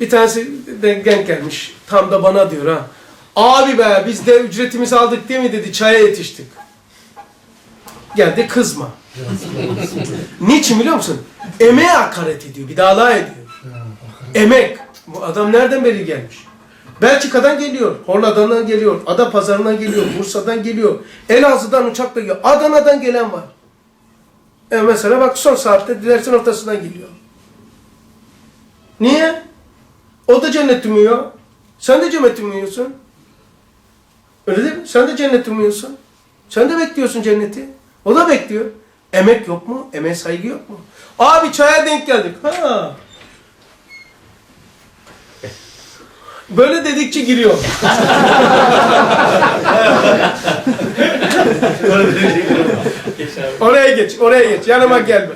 Bir tanesi de denk gelmiş. Tam da bana diyor ha. Abi be biz de ücretimizi aldık değil mi dedi. Çaya yetiştik. Geldi kızma. Niçin biliyor musun? Emeğe hakaret ediyor. Bir daha ediyor. Emek. Bu adam nereden beri gelmiş? Belçika'dan geliyor, Hollanda'dan geliyor, Adapazarı'ndan geliyor, Bursa'dan geliyor, Elazığ'dan uçakla geliyor, Adana'dan gelen var. E mesela bak son saatte dilersin ortasından geliyor. Niye? O da cennet umuyor. Sen de cennet umuyorsun. Öyle değil mi? Sen de cennet umuyorsun. Sen de bekliyorsun cenneti. O da bekliyor. Emek yok mu? Emeğe saygı yok mu? Abi çaya denk geldik. Ha. Böyle dedikçe giriyor. oraya geç, oraya geç. Yanıma gelme.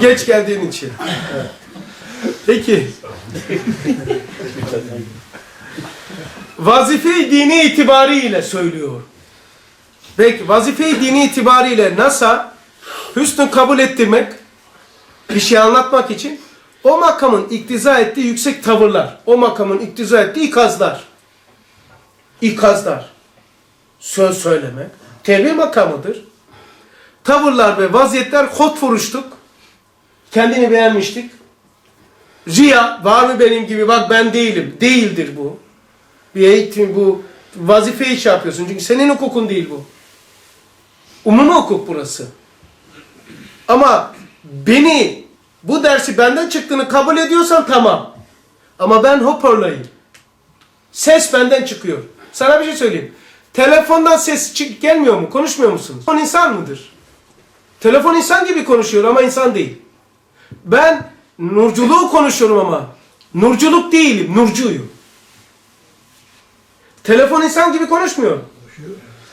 Geç geldiğin için. Peki. Vazife-i dini itibariyle söylüyor. Peki vazife-i dini itibariyle NASA hüsnü kabul ettirmek, bir şey anlatmak için o makamın iktiza ettiği yüksek tavırlar, o makamın iktiza ettiği ikazlar, ikazlar, söz söylemek, tebliğ makamıdır. Tavırlar ve vaziyetler hot vuruştuk, kendini beğenmiştik. Riya, var mı benim gibi bak ben değilim, değildir bu. Bir eğitim bu, vazife iş yapıyorsun çünkü senin hukukun değil bu. Umumi hukuk burası. Ama beni bu dersi benden çıktığını kabul ediyorsan tamam. Ama ben hoparlörüm. Ses benden çıkıyor. Sana bir şey söyleyeyim. Telefondan ses çık gelmiyor mu? Konuşmuyor musunuz? Telefon insan mıdır? Telefon insan gibi konuşuyor ama insan değil. Ben nurculuğu konuşuyorum ama nurculuk değilim, nurcuyum. Telefon insan gibi konuşmuyor.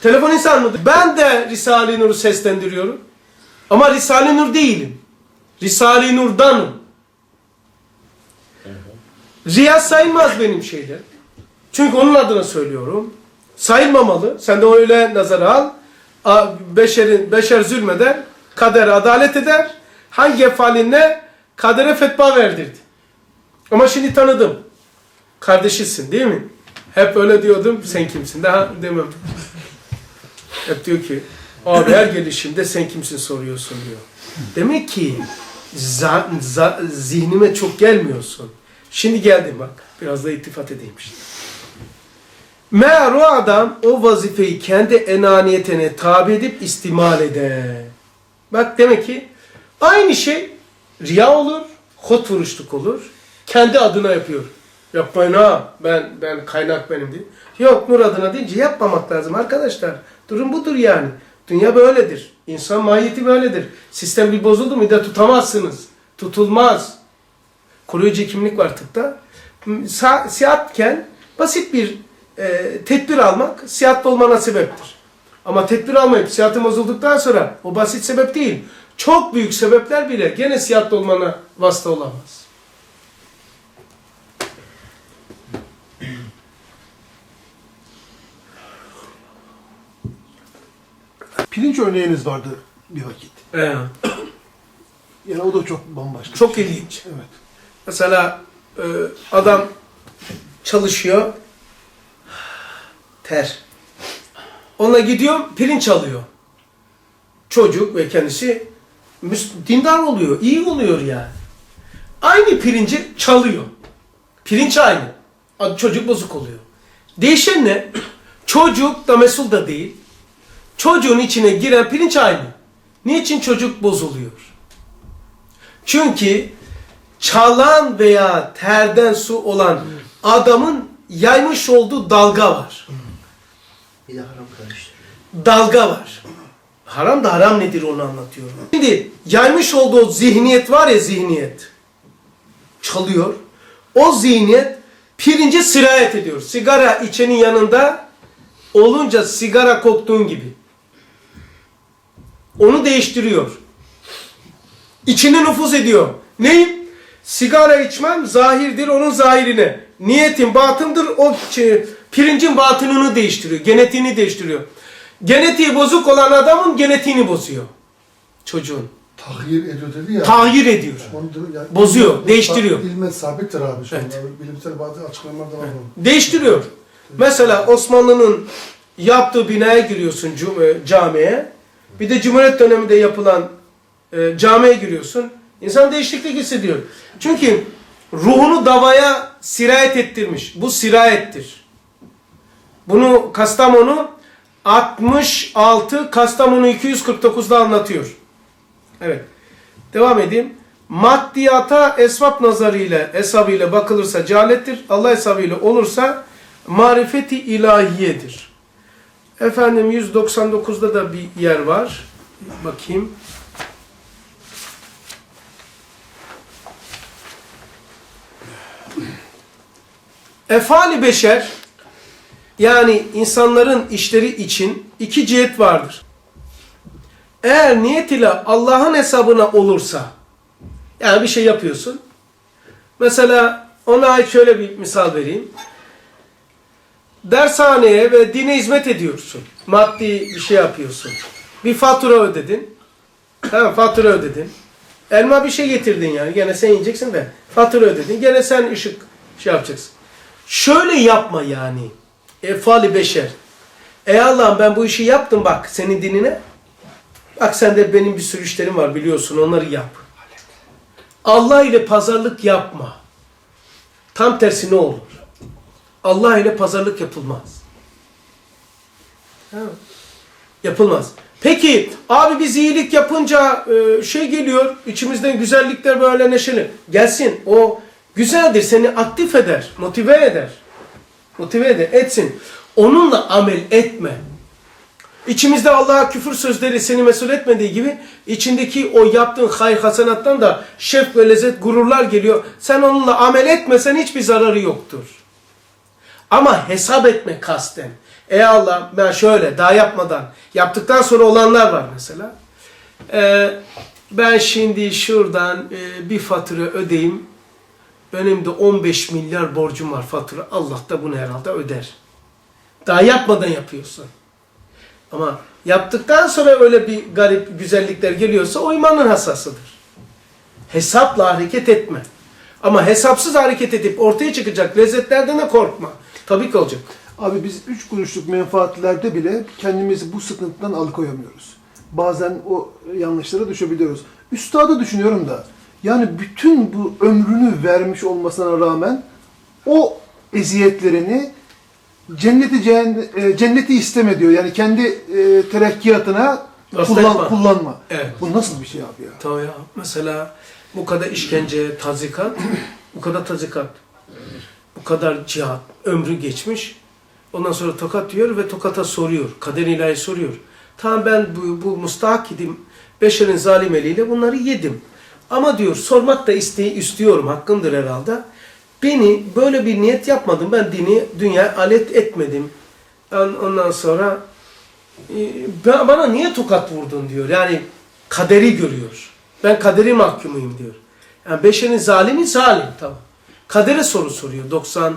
Telefon insan mıdır? Ben de Risale-i Nur'u seslendiriyorum. Ama Risale-i Nur değilim. Risale-i Nur'danım. Riya sayılmaz benim şeyler. Çünkü onun adına söylüyorum. Sayılmamalı. Sen de öyle nazara al. Beşerin, beşer zulmeder, kader adalet eder. Hangi efalinle kadere fetva verdirdi. Ama şimdi tanıdım. Kardeşisin değil mi? Hep öyle diyordum. Sen kimsin? Daha demem. Hep diyor ki abi her gelişimde sen kimsin soruyorsun diyor. Demek ki za- za- zihnime çok gelmiyorsun. Şimdi geldim bak. Biraz da iltifat edeyim işte. Meğer o adam o vazifeyi kendi enaniyetine tabi edip istimal eder. Bak demek ki aynı şey riya olur, hot vuruşluk olur. Kendi adına yapıyor. Yapmayın ha ben ben kaynak benim değil. Yok nur adına deyince yapmamak lazım arkadaşlar. Durum budur yani. Dünya böyledir. İnsan mahiyeti böyledir. Sistem bir bozuldu mu da tutamazsınız. Tutulmaz. Koruyucu kimlik var tıpta. Sa- Siyahatken basit bir e, tedbir almak siyahatlı olmana sebeptir. Ama tedbir almayıp siyahatın bozulduktan sonra o basit sebep değil. Çok büyük sebepler bile gene siyahatlı olmana vasıta olamaz. Pirinç örneğiniz vardı bir vakit. Ee, Yani o da çok bambaşka. çok ilginç. Evet. Mesela e, adam çalışıyor. Ter. Ona gidiyor pirinç alıyor. Çocuk ve kendisi dindar oluyor. iyi oluyor yani. Aynı pirinci çalıyor. Pirinç aynı. Çocuk bozuk oluyor. Değişen ne? Çocuk da mesul da değil. Çocuğun içine giren pirinç aynı. Niçin çocuk bozuluyor? Çünkü çalan veya terden su olan adamın yaymış olduğu dalga var. Bir de haram karıştırıyor. Dalga var. Haram da haram nedir onu anlatıyorum. Şimdi yaymış olduğu zihniyet var ya zihniyet. Çalıyor. O zihniyet pirince sirayet ediyor. Sigara içenin yanında olunca sigara koktuğun gibi. Onu değiştiriyor. İçine nüfuz ediyor. Neyim? Sigara içmem zahirdir onun zahirine. Niyetin batındır o şey, pirincin batınını değiştiriyor. Genetiğini değiştiriyor. Genetiği bozuk olan adamın genetiğini bozuyor. Çocuğun. Tahir ediyor dedi ya. Tahir ediyor. Onu yani Bozuyor, ilme- değiştiriyor. İlme sabittir abi şu Evet. Bilimsel bazı açıklamalar da var. bunun. Değiştiriyor. Mesela Osmanlı'nın yaptığı binaya giriyorsun e, camiye. Bir de Cumhuriyet döneminde yapılan e, camiye giriyorsun. İnsan değişiklik hissediyor. Çünkü ruhunu davaya sirayet ettirmiş. Bu sirayettir. Bunu Kastamonu 66, Kastamonu 249'da anlatıyor. Evet. Devam edeyim. Maddiyata esvap nazarıyla, hesabıyla bakılırsa cehalettir. Allah hesabıyla olursa marifeti ilahiyedir. Efendim 199'da da bir yer var. Bakayım. Efali beşer yani insanların işleri için iki cihet vardır. Eğer niyet ile Allah'ın hesabına olursa yani bir şey yapıyorsun. Mesela ona ait şöyle bir misal vereyim. Dershaneye ve dine hizmet ediyorsun. Maddi bir şey yapıyorsun. Bir fatura ödedin. Tamam fatura ödedin. Elma bir şey getirdin yani. Gene sen yiyeceksin de. Fatura ödedin. Gene sen ışık şey yapacaksın. Şöyle yapma yani. Efali beşer. Ey Allah'ım ben bu işi yaptım bak senin dinine. Bak sende benim bir sürü işlerim var biliyorsun onları yap. Allah ile pazarlık yapma. Tam tersi ne olur? Allah ile pazarlık yapılmaz. Yapılmaz. Peki abi biz iyilik yapınca e, şey geliyor içimizden güzellikler böyle neşeli. Gelsin o güzeldir seni aktif eder, motive eder. Motive eder, etsin. Onunla amel etme. İçimizde Allah'a küfür sözleri seni mesul etmediği gibi içindeki o yaptığın hayır hasenattan da şef ve lezzet gururlar geliyor. Sen onunla amel etmesen hiçbir zararı yoktur. Ama hesap etme kasten. Ey Allah ben şöyle daha yapmadan yaptıktan sonra olanlar var mesela. Ee, ben şimdi şuradan e, bir fatura ödeyeyim. Benim de 15 milyar borcum var fatura. Allah da bunu herhalde öder. Daha yapmadan yapıyorsun. Ama yaptıktan sonra öyle bir garip güzellikler geliyorsa o imanın hasasıdır. Hesapla hareket etme. Ama hesapsız hareket edip ortaya çıkacak lezzetlerden de korkma. Tabii ki olacak. Abi biz üç kuruşluk menfaatlerde bile kendimizi bu sıkıntıdan alıkoyamıyoruz. Bazen o yanlışlara düşebiliyoruz. Üstadı düşünüyorum da yani bütün bu ömrünü vermiş olmasına rağmen o eziyetlerini cenneti e, cenneti isteme diyor. Yani kendi e, terekkiyatına Hasta kullan, etme. kullanma. Evet. Bu nasıl bir şey abi ya? Tabii ya. Mesela bu kadar işkence, tazikat, bu kadar tazikat, bu kadar cihat, ömrü geçmiş. Ondan sonra tokat diyor ve tokata soruyor. Kader ilahi soruyor. Tamam ben bu, bu mustahak idim. Beşerin zalim eliyle bunları yedim. Ama diyor sormak da isteği istiyorum. Hakkımdır herhalde. Beni böyle bir niyet yapmadım. Ben dini dünya alet etmedim. On- Ondan sonra e, "Ben- bana niye tokat vurdun diyor. Yani kaderi görüyor. Ben kaderi mahkumuyum diyor. Yani beşerin zalimi zalim tamam. Kadere soru soruyor 90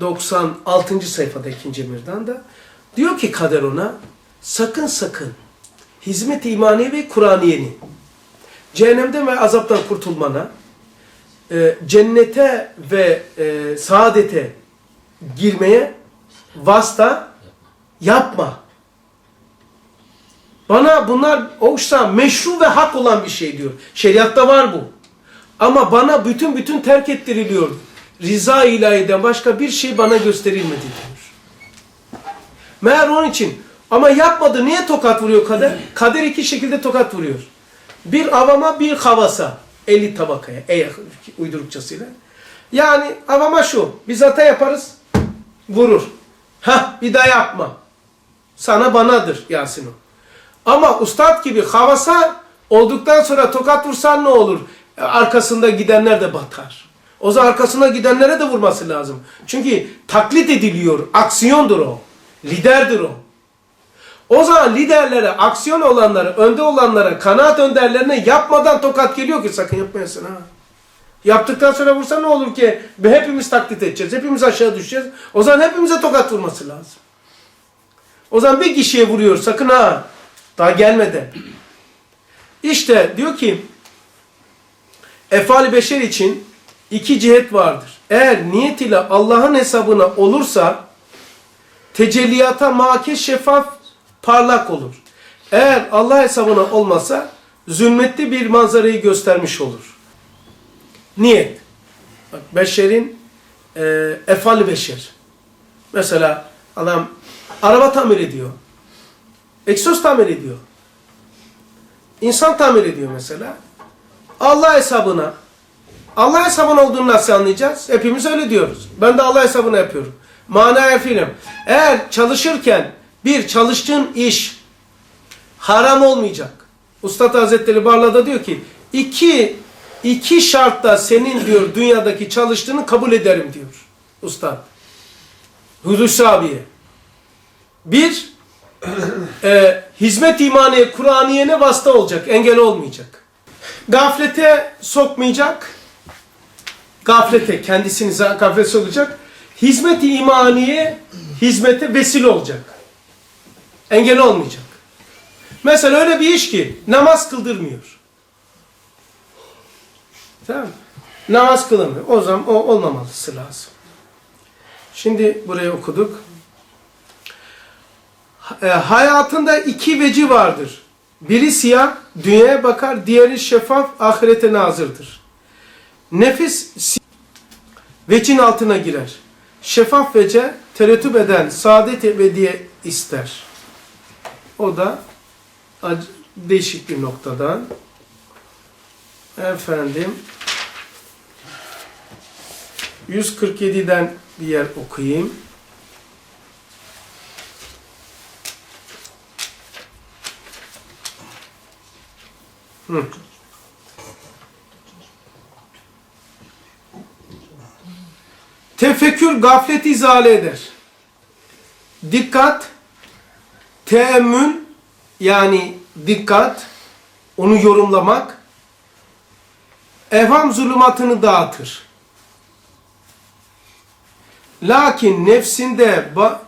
96. sayfada ikinci emirden de. Diyor ki kader ona sakın sakın hizmet imaniye ve Kur'aniyeni cehennemden ve azaptan kurtulmana e, cennete ve e, saadete girmeye vasıta yapma. Bana bunlar olsa meşru ve hak olan bir şey diyor. Şeriatta var bu. Ama bana bütün bütün terk ettiriliyor. Rıza ilahiden başka bir şey bana gösterilmedi diyor. Meğer onun için ama yapmadı. Niye tokat vuruyor kader? Kader iki şekilde tokat vuruyor. Bir avama bir havasa. 50 tabakaya. E uydurukçasıyla. Yani avama şu. Biz hata yaparız. Vurur. Ha bir daha yapma. Sana banadır Yasin o. Ama ustad gibi havasa olduktan sonra tokat vursan ne olur? E, Arkasında gidenler de batar. O zaman arkasına gidenlere de vurması lazım. Çünkü taklit ediliyor. Aksiyondur o. Liderdir o. O zaman liderlere, aksiyon olanlara, önde olanlara, kanaat önderlerine yapmadan tokat geliyor ki sakın yapmayasın ha. Yaptıktan sonra vursa ne olur ki? Hepimiz taklit edeceğiz. Hepimiz aşağı düşeceğiz. O zaman hepimize tokat vurması lazım. O zaman bir kişiye vuruyor sakın ha. Daha gelmeden. İşte diyor ki efali beşer için iki cihet vardır. Eğer niyet ile Allah'ın hesabına olursa tecelliyata makis şeffaf parlak olur. Eğer Allah hesabına olmasa zulmetli bir manzarayı göstermiş olur. Niyet. Bak beşerin e, efali beşer. Mesela adam araba tamir ediyor. Egzoz tamir ediyor. İnsan tamir ediyor mesela. Allah hesabına Allah hesabına olduğunu nasıl anlayacağız? Hepimiz öyle diyoruz. Ben de Allah hesabına yapıyorum. Mana fiilim. Eğer çalışırken bir çalıştığın iş haram olmayacak. Ustad Hazretleri Barla'da diyor ki iki, iki şartta senin diyor dünyadaki çalıştığını kabul ederim diyor. Ustad. Hulusi abiye. Bir, e, hizmet imaniye, Kur'aniye'ne vasıta olacak, engel olmayacak. Gaflete sokmayacak, gaflete, kendisini gaflete sokacak. Hizmet-i imaniye, hizmete vesile olacak. Engel olmayacak. Mesela öyle bir iş ki namaz kıldırmıyor. Tamam? Namaz kılamıyor. O zaman o olmamalısı lazım. Şimdi burayı okuduk. E, hayatında iki veci vardır. Biri siyah, dünyaya bakar, diğeri şeffaf, ahirete nazırdır. Nefis vecin altına girer. Şeffaf vece terettüp eden saadet ebediye ister. O da değişik bir noktadan. Efendim 147'den bir yer okuyayım. Hı. Tefekkür gafleti izale eder. Dikkat, teemmül yani dikkat, onu yorumlamak, evham zulümatını dağıtır. Lakin nefsinde, ba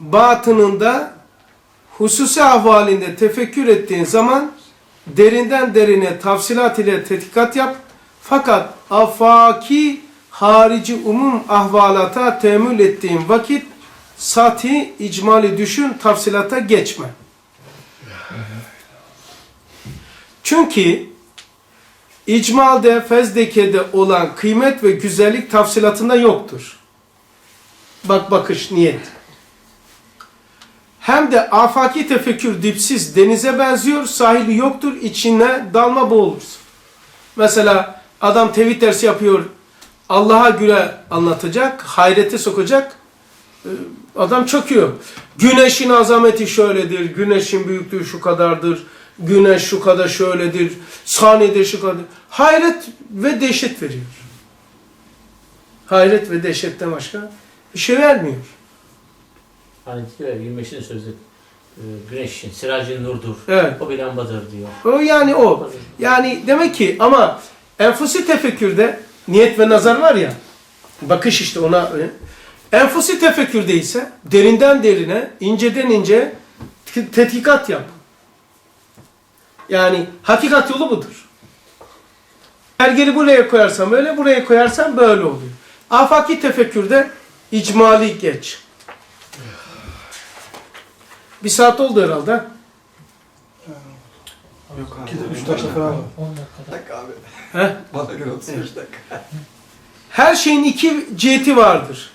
batınında, hususi ahvalinde tefekkür ettiğin zaman derinden derine tafsilat ile tetkikat yap. Fakat afaki harici umum ahvalata teemmül ettiğin vakit sati icmali düşün tafsilata geçme. Çünkü icmalde fezdekede olan kıymet ve güzellik tafsilatında yoktur. Bak bakış niyet. Hem de afaki tefekkür dipsiz denize benziyor, sahili yoktur, içine dalma boğulursun. Mesela adam tevhid dersi yapıyor, Allah'a göre anlatacak, hayrete sokacak, adam çöküyor. Güneşin azameti şöyledir, güneşin büyüklüğü şu kadardır, güneş şu kadar şöyledir, saniyede şu kadar. Hayret ve dehşet veriyor. Hayret ve dehşetten başka bir şey vermiyor. Hani diyor ya 25'in sözü e, güneş için siracın nurdur. Evet. O bir lambadır diyor. O yani o. Yani demek ki ama enfusi tefekkürde niyet ve nazar var ya. Bakış işte ona. Enfusi tefekkürde ise derinden derine, inceden ince tetkikat yap. Yani hakikat yolu budur. Ergeli buraya koyarsan böyle, buraya koyarsan böyle oluyor. Afaki tefekkürde icmali geç. Bir saat oldu herhalde. İki de üç dakika falan var. Heh. Bana göre 35 dakika. Her şeyin iki ciheti vardır.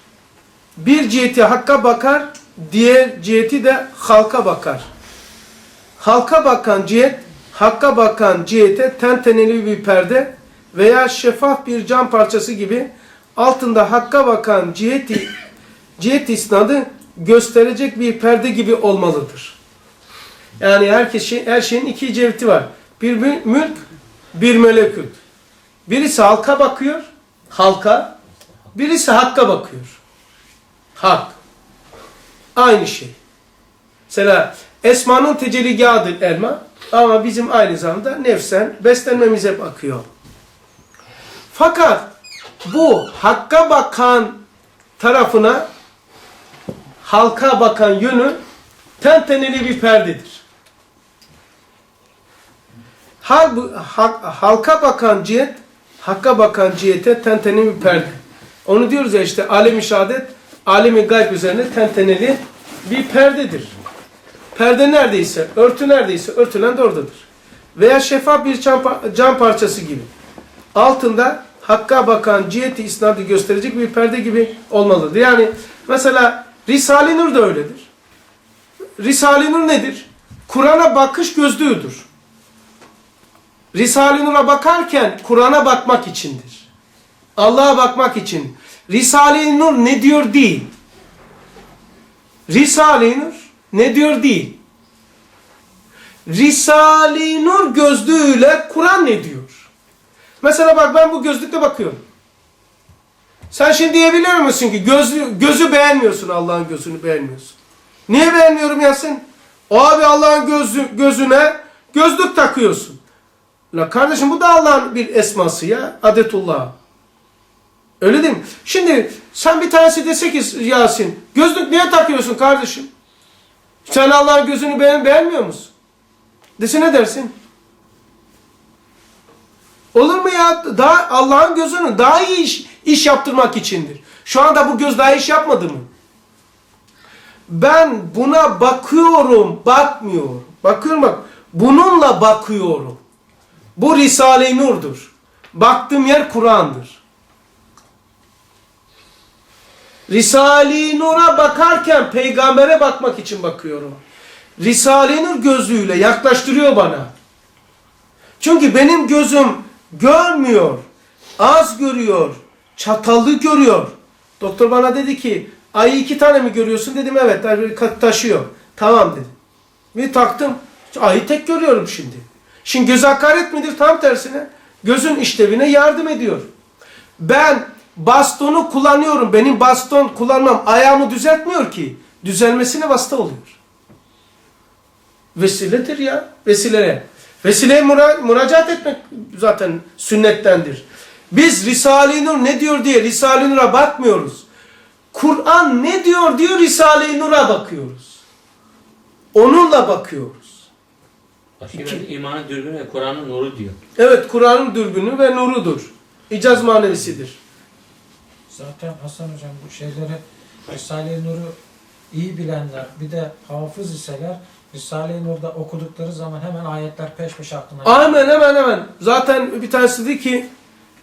Bir ciheti hakka bakar, diğer ciheti de halka bakar. Halka bakan cihet, hakka bakan cihete tenteneli bir perde veya şeffaf bir cam parçası gibi altında hakka bakan ciheti, cihet isnadı gösterecek bir perde gibi olmalıdır. Yani herkes her şeyin iki ciheti var. Bir mü- mülk, bir melekut. Birisi halka bakıyor, halka. Birisi hakka bakıyor. Hak. Aynı şey. Mesela esmanın tecelligahıdır elma ama bizim aynı zamanda nefsen beslenmemize bakıyor. Fakat bu hakka bakan tarafına halka bakan yönü tenteneli bir perdedir. hal, hak- halka bakan cihet, hakka bakan cihete tenteneli bir perde. Onu diyoruz ya işte alem-i şehadet, alemi gayb üzerine tenteneli bir perdedir. Perde neredeyse, örtü neredeyse örtülen de oradadır. Veya şeffaf bir cam, pa- cam parçası gibi. Altında hakka bakan ciheti isnadı gösterecek bir perde gibi olmalıdır. Yani mesela Risale-i Nur da öyledir. Risale-i Nur nedir? Kur'an'a bakış gözlüğüdür. Risale-i Nur'a bakarken Kur'an'a bakmak içindir. Allah'a bakmak için. Risale-i Nur ne diyor değil. Risale-i Nur ne diyor değil. Risale-i Nur gözlüğüyle Kur'an ne diyor? Mesela bak ben bu gözlükle bakıyorum. Sen şimdi diyebilir misin ki gözlü, gözü beğenmiyorsun Allah'ın gözünü beğenmiyorsun. Niye beğenmiyorum Yasin? Abi Allah'ın gözü, gözüne gözlük takıyorsun. La kardeşim bu da Allah'ın bir esması ya. Adetullah. Öyle değil mi? Şimdi sen bir tanesi dese ki Yasin gözlük niye takıyorsun kardeşim? Sen Allah'ın gözünü beğen, beğenmiyor musun? Dese ne dersin? Olur mu ya? Daha Allah'ın gözünü daha iyi iş, iş yaptırmak içindir. Şu anda bu göz daha iş yapmadı mı? Ben buna bakıyorum, bakmıyorum. Bakıyorum bak. Bununla bakıyorum. Bu Risale-i Nur'dur. Baktığım yer Kur'an'dır. Risale-i Nur'a bakarken peygambere bakmak için bakıyorum. Risale-i Nur gözlüğüyle yaklaştırıyor bana. Çünkü benim gözüm görmüyor, az görüyor, çatallı görüyor. Doktor bana dedi ki, ayı iki tane mi görüyorsun? Dedim evet, ta- taşıyor. Tamam dedi. Ve taktım, ayı tek görüyorum şimdi. Şimdi göz hakaret midir? Tam tersine. Gözün işlevine yardım ediyor. Ben bastonu kullanıyorum. Benim baston kullanmam ayağımı düzeltmiyor ki. Düzelmesine vasıta oluyor. Vesiledir ya. Vesileye. Vesileye mura müracaat etmek zaten sünnettendir. Biz Risale-i Nur ne diyor diye Risale-i Nur'a bakmıyoruz. Kur'an ne diyor diyor Risale-i Nur'a bakıyoruz. Onunla bakıyoruz. Bir imanın dürbünü ve Kur'an'ın nuru diyor. Evet Kur'an'ın dürbünü ve nurudur. İcaz manevisidir. Zaten Hasan Hocam bu şeyleri Risale-i Nur'u iyi bilenler bir de hafız iseler Risale-i Nur'da okudukları zaman hemen ayetler peş peşe aklına geliyor. Hemen hemen hemen. Zaten bir tanesi dedi ki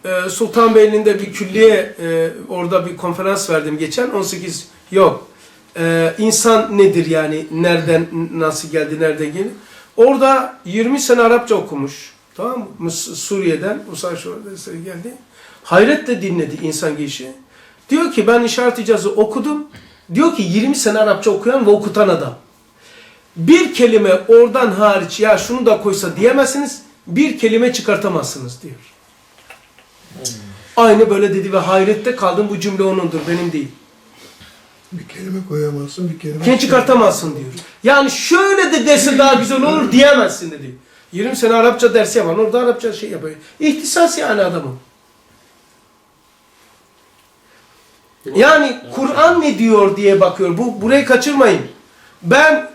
e, Sultanbeyli'nde bir külliye e, orada bir konferans verdim geçen 18 yok. E, insan nedir yani nereden nasıl geldi nereden geldi. Orada 20 sene Arapça okumuş. Tamam mı? Suriye'den Musa şurada geldi. Hayretle dinledi insan gelişi. Diyor ki ben işaret icazı okudum. Diyor ki 20 sene Arapça okuyan ve okutan adam. Bir kelime oradan hariç ya şunu da koysa diyemezsiniz. Bir kelime çıkartamazsınız diyor. Aynı böyle dedi ve hayrette kaldım bu cümle onundur benim değil. Bir kelime koyamazsın, bir kelime... Kendi çıkartamazsın diyor. Yani şöyle de dese daha güzel olur diyemezsin dedi. 20 sene Arapça dersi yapan orada Arapça şey yapıyor. İhtisas yani adamın. Yani Kur'an ne diyor diye bakıyor. Bu burayı kaçırmayın. Ben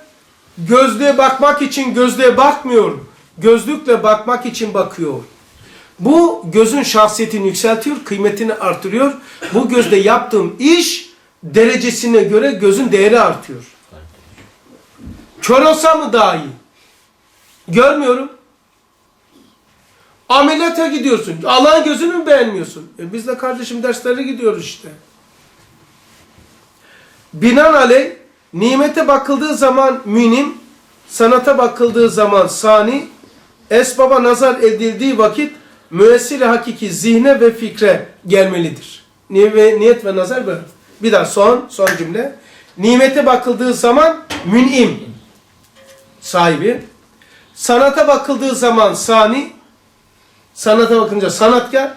gözlüğe bakmak için gözlüğe bakmıyorum. Gözlükle bakmak için bakıyor. Bu gözün şahsiyetini yükseltiyor, kıymetini artırıyor. Bu gözle yaptığım iş derecesine göre gözün değeri artıyor. Kör olsam mı daha iyi? Görmüyorum. Ameliyata gidiyorsun. Allah'ın gözünü mü beğenmiyorsun? E biz de kardeşim derslere gidiyoruz işte. Binaenaleyh nimete bakıldığı zaman münim, sanata bakıldığı zaman sani, esbaba nazar edildiği vakit müessir hakiki zihne ve fikre gelmelidir. Niyet ve nazar böyle. Bir daha son, son cümle. Nimete bakıldığı zaman münim, sahibi. Sanata bakıldığı zaman sani, sanata bakınca sanatkar.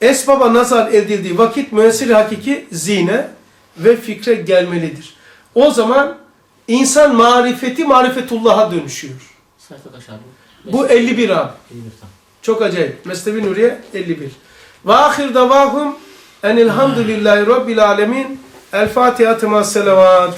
Esbaba nazar edildiği vakit müessir hakiki zihne ve fikre gelmelidir. O zaman insan marifeti marifetullah'a dönüşüyor. Bu 51 abi. 51 tam. Çok acayip. Mesnevi Nuriye 51. Ve ahir davahum enilhamdülillahi rabbil alemin. El Fatiha tema selavat.